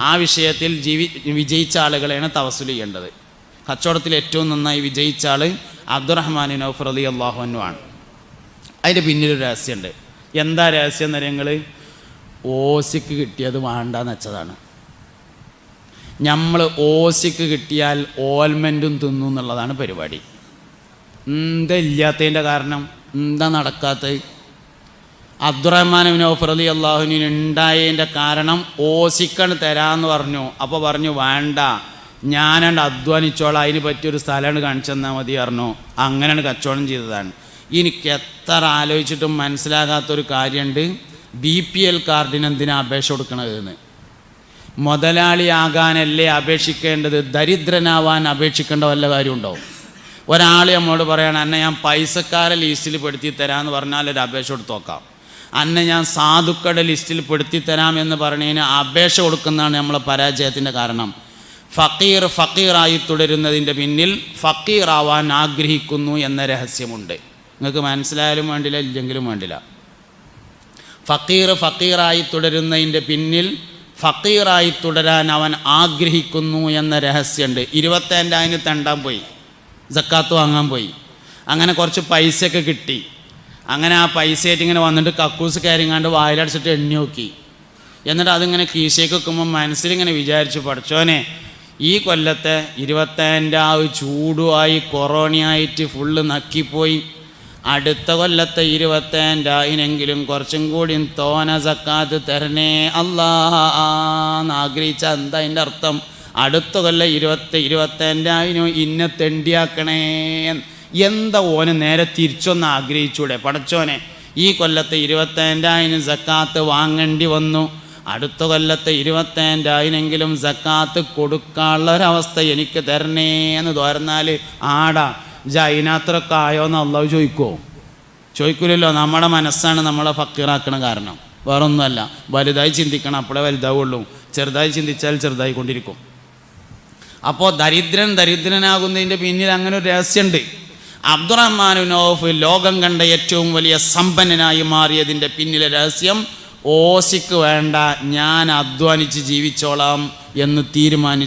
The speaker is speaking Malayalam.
ആ വിഷയത്തിൽ ജീവി വിജയിച്ച ആളുകളെയാണ് തവസുൽ ചെയ്യേണ്ടത്. കച്ചവടത്തിൽ ഏറ്റവും നന്നായി വിജയിച്ച ആൾ അബ്ദുറഹ്മാൻ നൗഫർ അലി അള്ളാഹുനു ആണ്. അതിന്റെ പിന്നിലൊരു രഹസ്യമുണ്ട് എന്താ രഹസ്യം എന്ന് ഞങ്ങൾ ഓസിക്ക് കിട്ടിയത് വേണ്ടാന്ന് വെച്ചതാണ്. നമ്മൾ ഓസിക്ക് കിട്ടിയാൽ ഓൽമെന്റും തിന്നു എന്നുള്ളതാണ് പരിപാടി. എന്താ ഇല്ലാത്തതിന്റെ കാരണം? എന്താ നടക്കാത്തത്? അബ്ദുറഹ്മാൻ നൗഫർ അലി അള്ളാഹുവിന് ഉണ്ടായതിന്റെ കാരണം ഓസിക്കണ് തരാമെന്ന് പറഞ്ഞു. അപ്പോൾ പറഞ്ഞു വേണ്ട ഞാനണ്ട് അധ്വാനിച്ചോളാം. അതിന് പറ്റിയൊരു സ്ഥലമാണ് കാണിച്ചു തന്നാൽ മതി പറഞ്ഞു. അങ്ങനെയാണ് കച്ചവടം ചെയ്തതാണ്. എനിക്ക് എത്ര ആലോചിച്ചിട്ടും മനസ്സിലാകാത്തൊരു കാര്യമുണ്ട് ബി പി എൽ കാർഡിന് എന്തിനാ അപേക്ഷ കൊടുക്കണതെന്ന്. മുതലാളിയാകാനല്ലേ അപേക്ഷിക്കേണ്ടത്? ദരിദ്രനാവാൻ അപേക്ഷിക്കേണ്ട വല്ല കാര്യമുണ്ടോ ഒരാൾ നമ്മോട് പറയണം എന്നെ ഞാൻ പൈസക്കാരെ ലിസ്റ്റിൽ പെടുത്തി തരാമെന്ന് പറഞ്ഞാൽ ഒരു അപേക്ഷ കൊടുത്ത് നോക്കാം. അന്നെ ഞാൻ സാധുക്കളുടെ ലിസ്റ്റിൽ പെടുത്തി തരാം എന്ന് പറഞ്ഞതിന് അപേക്ഷ കൊടുക്കുന്നതാണ് നമ്മളെ പരാജയത്തിന്റെ കാരണം. ഫക്കീർ ഫക്കീറായി തുടരുന്നതിന്റെ പിന്നിൽ ഫക്കീറാവാൻ ആഗ്രഹിക്കുന്നു എന്ന രഹസ്യമുണ്ട്. നിങ്ങൾക്ക് മനസ്സിലായാലും വേണ്ടില്ല ഇല്ലെങ്കിലും വേണ്ടില്ല. ഫക്കീർ ഫക്കീറായി തുടരുന്നതിന്റെ പിന്നിൽ ഫക്കീറായി തുടരാൻ അവൻ ആഗ്രഹിക്കുന്നു എന്ന രഹസ്യമുണ്ട്. ഇരുപത്തേന്റെ അതിന് തണ്ടാൻ പോയി. ജക്കാത്ത് വാങ്ങാൻ പോയി. അങ്ങനെ കുറച്ച് പൈസയൊക്കെ കിട്ടി. അങ്ങനെ ആ പൈസയായിട്ട് ഇങ്ങനെ വന്നിട്ട് കക്കൂസ് കയറിങ്ങാണ്ട് വായിലടിച്ചിട്ട് എണ്ണി നോക്കി. എന്നിട്ട് അതിങ്ങനെ കീശയ്ക്ക് വെക്കുമ്പോൾ മനസ്സിലിങ്ങനെ വിചാരിച്ചു പഠിച്ചോനെ ഈ കൊല്ലത്തെ ഇരുപത്തേന്റെ ആ ചൂടുമായി കൊറോണയായിട്ട് ഫുള്ള് നക്കിപ്പോയി. അടുത്ത കൊല്ലത്തെ ഇരുപത്തഞ്ചായിനെങ്കിലും കുറച്ചും കൂടി തോന സക്കാത്ത് തരണേ അല്ലാന്ന് എന്താ അതിന്റെ അർത്ഥം? അടുത്ത കൊല്ലം ഇരുപത്തി ഇരുപത്തേന്റെ ഇന്ന തെണ്ടിയാക്കണേ എന്താ ഓന് നേരെ തിരിച്ചൊന്ന് ആഗ്രഹിച്ചൂടെ? പടച്ചോനെ ഈ കൊല്ലത്തെ ഇരുപത്തേന്റായിന് സക്കാത്ത് വാങ്ങേണ്ടി വന്നു. അടുത്ത കൊല്ലത്തെ ഇരുപത്തേന്റായിനെങ്കിലും സക്കാത്ത് കൊടുക്കാനുള്ള ഒരവസ്ഥ എനിക്ക് തരണേ എന്ന് തോർന്നാൽ ആടാ. ഇജ അതിനത്രയൊക്കെ ആയോ എന്ന് അള്ളാഹു ചോദിക്കുമോ ചോദിക്കൂലല്ലോ നമ്മുടെ മനസ്സാണ് നമ്മളെ ഫക്കീറാക്കണ കാരണം. വേറൊന്നുമല്ല. വലുതായി ചിന്തിക്കണം അപ്പോഴേ വലുതാവുള്ളൂ. ചെറുതായി ചിന്തിച്ചാൽ ചെറുതായി കൊണ്ടിരിക്കും അപ്പോൾ ദരിദ്രൻ ദരിദ്രനാകുന്നതിന്റെ പിന്നിൽ അങ്ങനെ ഒരു രഹസ്യമുണ്ട് അബ്ദുറഹ്മാൻ നൗഫ് ലോകം കണ്ട ഏറ്റവും വലിയ സമ്പന്നനായി മാറിയതിന്റെ പിന്നിലെ രഹസ്യം ഓശിക്ക് വേണ്ട ഞാൻ അധ്വാനിച്ച് ജീവിച്ചോളാം എന്ന് തീരുമാനിച്ചു.